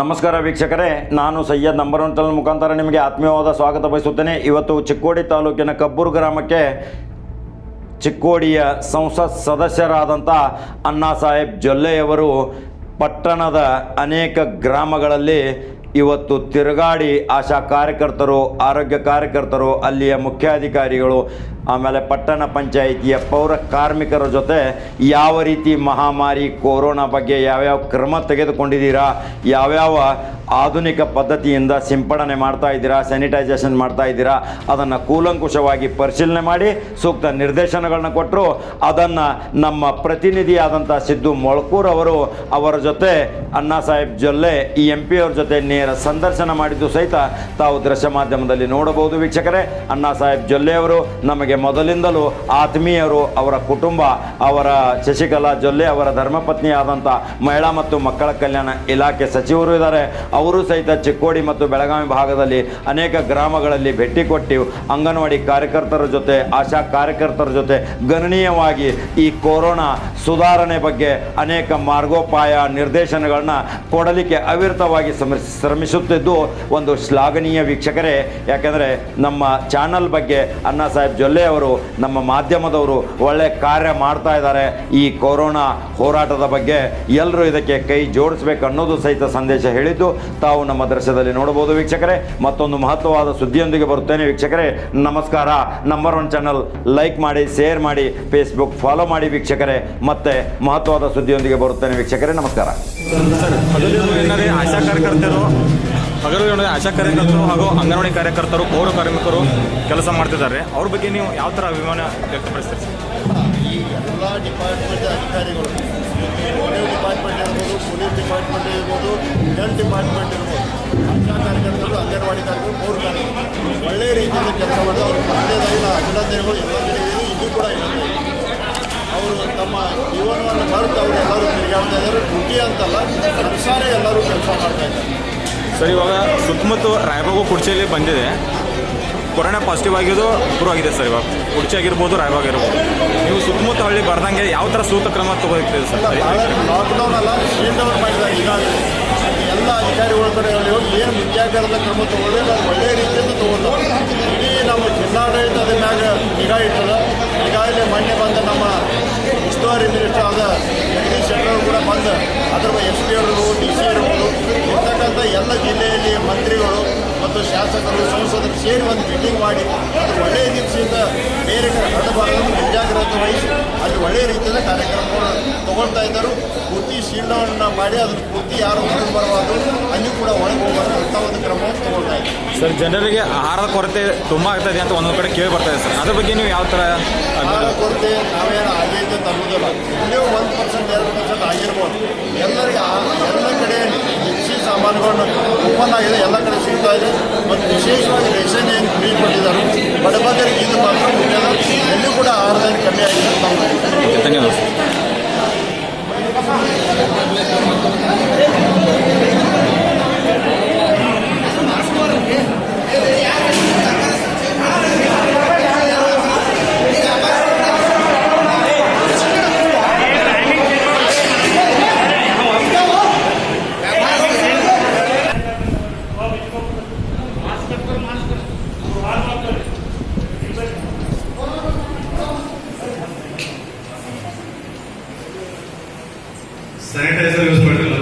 ನಮಸ್ಕಾರ ವೀಕ್ಷಕರೇ, ನಾನು ಸಯ್ಯದ್ ನಂಬರ್ ಒನ್ ಚಾನಲ್ ಮುಖಾಂತರ ನಿಮಗೆ ಆತ್ಮೀಯವಾದ ಸ್ವಾಗತ ಬಯಸುತ್ತೇನೆ. ಇವತ್ತು ಚಿಕ್ಕೋಡಿ ತಾಲೂಕಿನ ಕಬ್ಬೂರು ಗ್ರಾಮಕ್ಕೆ ಚಿಕ್ಕೋಡಿಯ ಸಂಸತ್ ಸದಸ್ಯರಾದಂಥ ಅಣ್ಣಾ ಸಾಹೇಬ್ ಜೊಲ್ಲೆಯವರು ಪಟ್ಟಣದ ಅನೇಕ ಗ್ರಾಮಗಳಲ್ಲಿ ಇವತ್ತು ತಿರುಗಾಡಿ ಆಶಾ ಕಾರ್ಯಕರ್ತರು, ಆರೋಗ್ಯ ಕಾರ್ಯಕರ್ತರು, ಅಲ್ಲಿಯ ಮುಖ್ಯಾಧಿಕಾರಿಗಳು, ಆಮೇಲೆ ಪಟ್ಟಣ ಪಂಚಾಯಿತಿಯ ಪೌರ ಕಾರ್ಮಿಕರ ಜೊತೆ ಯಾವ ರೀತಿ ಮಹಾಮಾರಿ ಕೊರೋನಾ ಬಗ್ಗೆ ಯಾವ್ಯಾವ ಕ್ರಮ ತೆಗೆದುಕೊಂಡಿದ್ದೀರಾ, ಯಾವ್ಯಾವ ಆಧುನಿಕ ಪದ್ಧತಿಯಿಂದ ಸಿಂಪಡಣೆ ಮಾಡ್ತಾ ಇದ್ದೀರಾ ಸ್ಯಾನಿಟೈಸೇಷನ್ ಮಾಡ್ತಾ ಇದ್ದೀರಾ, ಅದನ್ನು ಕೂಲಂಕುಷವಾಗಿ ಪರಿಶೀಲನೆ ಮಾಡಿ, ಸೂಕ್ತ ನಿರ್ದೇಶನಗಳನ್ನ ಕೊಟ್ಟರು ಅದನ್ನು ನಮ್ಮ ಪ್ರತಿನಿಧಿಯಾದಂಥ ಸಿದ್ದು ಮೊಳಕೂರ್ ಅವರು ಅವರ ಜೊತೆ ಅಣ್ಣಾ ಸಾಹೇಬ್ ಜೊಲ್ಲೆ, ಈ ಎಂ ಪಿ ಅವ್ರ ಜೊತೆ ನೇರ ಸಂದರ್ಶನ ಮಾಡಿದ್ದು ಸಹಿತ ತಾವು ದೃಶ್ಯ ಮಾಧ್ಯಮದಲ್ಲಿ ನೋಡಬಹುದು ವೀಕ್ಷಕರೇ. ಅಣ್ಣಾ ಸಾಹೇಬ್ ಜೊಲ್ಲೆ ಅವರು ನಮಗೆ ಮೊದಲಿಂದಲೂ ಆತ್ಮೀಯರು, ಅವರ ಕುಟುಂಬ, ಅವರ ಶಶಿಕಲಾ ಜೊಲ್ಲೆ, ಅವರ ಧರ್ಮಪತ್ನಿ ಆದಂಥ ಮಹಿಳಾ ಮತ್ತು ಮಕ್ಕಳ ಕಲ್ಯಾಣ ಇಲಾಖೆ ಸಚಿವರು ಇದ್ದಾರೆ. ಅವರು ಸಹಿತ ಚಿಕ್ಕೋಡಿ ಮತ್ತು ಬೆಳಗಾವಿ ಭಾಗದಲ್ಲಿ ಅನೇಕ ಗ್ರಾಮಗಳಲ್ಲಿ ಭೇಟಿ ಕೊಟ್ಟು ಅಂಗನವಾಡಿ ಕಾರ್ಯಕರ್ತರ ಜೊತೆ, ಆಶಾ ಕಾರ್ಯಕರ್ತರ ಜೊತೆ ಗಣನೀಯವಾಗಿ ಈ ಕೊರೋನಾ ಸುಧಾರಣೆ ಬಗ್ಗೆ ಅನೇಕ ಮಾರ್ಗೋಪಾಯ ನಿರ್ದೇಶನಗಳನ್ನ ಕೊಡಲಿಕ್ಕೆ ಅವಿರತವಾಗಿ ಶ್ರಮ ಶ್ರಮಿಸುತ್ತಿದ್ದು ಒಂದು ಶ್ಲಾಘನೀಯ ವೀಕ್ಷಕರೇ. ಯಾಕೆಂದರೆ ನಮ್ಮ ಚಾನಲ್ ಬಗ್ಗೆ ಅಣ್ಣಾ ಸಾಹೇಬ್ ಜೊಲ್ಲೆ ಅವರು ನಮ್ಮ ಮಾಧ್ಯಮದವರು ಒಳ್ಳೆ ಕಾರ್ಯ ಮಾಡ್ತಾ ಇದ್ದಾರೆ. ಈ ಕೊರೋನಾ ಹೋರಾಟದ ಬಗ್ಗೆ ಎಲ್ಲರೂ ಇದಕ್ಕೆ ಕೈ ಜೋಡಿಸ್ಬೇಕು ಅನ್ನೋದು ಸಹಿತ ಸಂದೇಶ ಹೇಳಿದ್ದು. ತಾವು ನಮ್ಮ ದೃಶ್ಯದಲ್ಲಿ ನೋಡಬಹುದು ವೀಕ್ಷಕರೇ. ಮತ್ತೊಂದು ಮಹತ್ವವಾದ ಸುದ್ದಿಯೊಂದಿಗೆ ಬರುತ್ತೇನೆ ವೀಕ್ಷಕರೇ. ನಮಸ್ಕಾರ. ನಂಬರ್ ಒನ್ ಚಾನಲ್ ಲೈಕ್ ಮಾಡಿ ಶೇರ್ ಮಾಡಿ ಫೇಸ್ಬುಕ್ ಫಾಲೋ ಮಾಡಿ ವೀಕ್ಷಕರೇ. ಮತ್ತೆ ಮಹತ್ವವಾದ ಸುದ್ದಿಯೊಂದಿಗೆ ಬರುತ್ತೇನೆ ವೀಕ್ಷಕರೇ. ನಮಸ್ಕಾರ. ಹಗಲು ಏನಾದ್ರೆ ಆಶಾ ಕಾರ್ಯಕರ್ತರು ಹಗಲು ಆಶಾ ಕಾರ್ಯಕರ್ತರು ಹಾಗೂ ಅಂಗನವಾಡಿ ಕಾರ್ಯಕರ್ತರು ಪೌರ ಕಾರ್ಮಿಕರು ಕೆಲಸ ಮಾಡ್ತಿದ್ದಾರೆ. ಅವ್ರ ಬಗ್ಗೆ ನೀವು ಯಾವ ಥರ ಅಭಿಮಾನ ವ್ಯಕ್ತಪಡಿಸ್ತೀರಿ? ಸರ್? ಈ ಎಲ್ಲ ಡಿಪಾರ್ಟ್ಮೆಂಟ್ ಅಧಿಕಾರಿಗಳು ಡಿಪಾರ್ಟ್ಮೆಂಟ್ ಇರ್ಬೋದು ಪೊಲೀಸ್ ಡಿಪಾರ್ಟ್ಮೆಂಟ್ ಇರ್ಬೋದು ಹೆಲ್ತ್ ಡಿಪಾರ್ಟ್ಮೆಂಟ್ ಇರ್ಬೋದು ಆಶಾ ಕಾರ್ಯಕರ್ತರು ಅಂಗನವಾಡಿ ಕಾರ್ಯಕರ್ತರು ಮೂರು ಕಾರ್ಯಕರ್ತರು. ಒಳ್ಳೆಯ ರೀತಿಯಲ್ಲಿ ಕೆಲಸ ಮಾಡಿದ್ರು ಅವರು ತಂದೆದಾಗಿನ ಅಭಿನಂದನೆಗಳು ಎಲ್ಲ ಕಡೆ ಇದೆ ಕೂಡ ಇಲ್ಲ ಅವರು ತಮ್ಮ ಜೀವನವನ್ನು ಮರೆತು ಅವರು ಎಲ್ಲರೂ ತಿರುಗಾಡ್ತಾ ಇದ್ದಾರೆ. ಡ್ಯೂಟಿ ಅಂತಲ್ಲ ಸಂಸಾರ ಎಲ್ಲರೂ ಕೆಲಸ ಮಾಡ್ತಾ ಇದ್ದಾರೆ. ಸರ್ ಇವಾಗ ಸುತ್ತಮುತ್ತ ರಾಯಬಾಗು ಕುರ್ಚಿಯಲ್ಲಿ ಬಂದಿದೆ. ಕೊರೋನಾ ಪಾಸಿಟಿವ್ ಆಗಿದ್ದು ಪ್ರೂವ್ ಆಗಿದೆ ಸರ್ ಇವಾಗ. ಕುರ್ಚಿ ಆಗಿರ್ಬೋದು ರಾಯಬಾಗ್ ಇರ್ಬೋದು ನೀವು ಸುತ್ತಮುತ್ತ ಹಳ್ಳಿ ಬರ್ದಂಗೆ ಯಾವ ಥರ ಸೂಕ್ತ ಕ್ರಮ ತಗೋತಿದೆ ಸರ್? ಲಾಕ್ಡೌನ್ ಅಲ್ಲ ಶೀಲ್ಡೌನ್ ಡೌನ್ ಮಾಡಿದ್ದಾರೆ ಈಗಾಗಲೇ ಎಲ್ಲ ಅಧಿಕಾರಿಗಳ ಕಡೆ ಹೋಗಿ ಏನು ಮುಂಜಾಗ್ರತಾ ಕ್ರಮ ತಗೊಳ್ಳಿ ಅದು ಒಳ್ಳೆಯ ರೀತಿಯಿಂದ ತಗೊಂಡು ಇಡೀ ನಮ್ಮ ಜಿಲ್ಲಾಡಳಿತ ಅದ್ರ ಮ್ಯಾಗ ನಿಗಾ ಇಟ್ಟದ. ಈಗಾಗಲೇ ಮೊನ್ನೆ ಬಂದ ನಮ್ಮ ಉಸ್ತುವಾರಿ ಮಿನಿಸ್ಟರ್ ಆದ ಜಗದೀಶ್ ಶೆಟ್ಟರ್ ಕೂಡ ಬಂದು. ಅದ್ರ ಎಸ್ ಪಿ ಅವರು ಡಿ ಸಿ ಇರ್ಬೋದು ಇರ್ತಕ್ಕಂಥ ಎಲ್ಲ ಜಿಲ್ಲೆಯಲ್ಲಿ ಮಂತ್ರಿಗಳು ಮತ್ತು ಶಾಸಕರು, ಸಂಸದರು ಸೇರಿ ಒಂದು ಮೀಟಿಂಗ್ ಮಾಡಿ, ಅದು ಒಳ್ಳೆಯ ದಿವಸದಿಂದ ಬೇರೆ ಕಡೆ ಹರಡಬಾರದು ಮುಂಜಾಗ್ರತೆ ವಹಿಸಿ ಅಲ್ಲಿ ಒಳ್ಳೆಯ ರೀತಿಯಲ್ಲಿ ಕಾರ್ಯಕ್ರಮಗಳು ತಗೊಳ್ತಾ ಇದ್ದರು. ಪೂರ್ತಿ ಶೀಲ್ಡವನ್ನು ಮಾಡಿ ಅದನ್ನು ಪೂರ್ತಿ ಯಾರು ಹೊರಗೆ ಬರಬಾರ್ದು ಅಲ್ಲಿ ಕೂಡ ಒಳಗೆ ಹೋಗಬಾರ್ದು ಅಂತ ಒಂದು ಕ್ರಮವನ್ನು ತಗೊಳ್ತಾ ಇದ್ದಾರೆ ಸರ್ ಜನರಿಗೆ ಆಹಾರದ ಕೊರತೆ ತುಂಬ ಆಗ್ತದೆ ಅಂತ ಒಂದೊಂದು ಕಡೆ ಕೇಳಿ ಬರ್ತಾ ಇದೆ ಸರ್. ಅದ್ರ ಬಗ್ಗೆ ನೀವು ಯಾವ ಥರ ಆಹಾರ ಕೊರತೆ ನಾವೇನು ಆಗೈತೆ ಅಂತ ಅನ್ನೋದಿಲ್ಲ. ಇಲ್ಲೇ ಒಂದು ಪರ್ಸೆಂಟ್ ಎರಡು ಪರ್ಸೆಂಟ್ ಆಗಿರ್ಬೋದು. ಎಲ್ಲರಿಗೆ ಎಲ್ಲ ಕಡೆ ಕೃಷಿ ಸಾಮಾನುಗಳನ್ನು ಓಪನ್ ಆಗಿದೆ. ಎಲ್ಲ ಕಡೆ ಸಿಗ್ತಾ ಇದೆ. ಮತ್ತು ವಿಶೇಷವಾಗಿ ರೇಷನ್ ಏನು ಫ್ರೀ ಕೊಟ್ಟಿದ್ದಾರೆ. ಬಡಬಗರಿಗೆ ಇದು ಮಾತ್ರ ಎಲ್ಲೂ ಕೂಡ ಆಹಾರದಲ್ಲಿ ಕಮ್ಮಿ ಆಗಿದೆ ಅಂತ ನಾವು ಹೇಳ್ತೀವಿ. ಧನ್ಯವಾದ ಸರ್ ಸ್ಯಾನಿಟೈಸರ್ ಯೂಸ್ ಮಾಡಿಲ್ಲ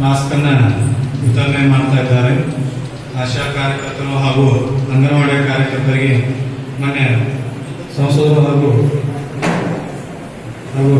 ಮಾಸ್ಕ್ ಅನ್ನ ವಿತರಣೆ ಮಾಡ್ತಾ ಇದ್ದಾರೆ. ಆಶಾ ಕಾರ್ಯಕರ್ತರು ಹಾಗೂ ಅಂಗನವಾಡಿ ಕಾರ್ಯಕರ್ತರಿಗೆ ಮೊನ್ನೆ ಸಂಸದರು ಹಾಗೂ ಹಾಗೂ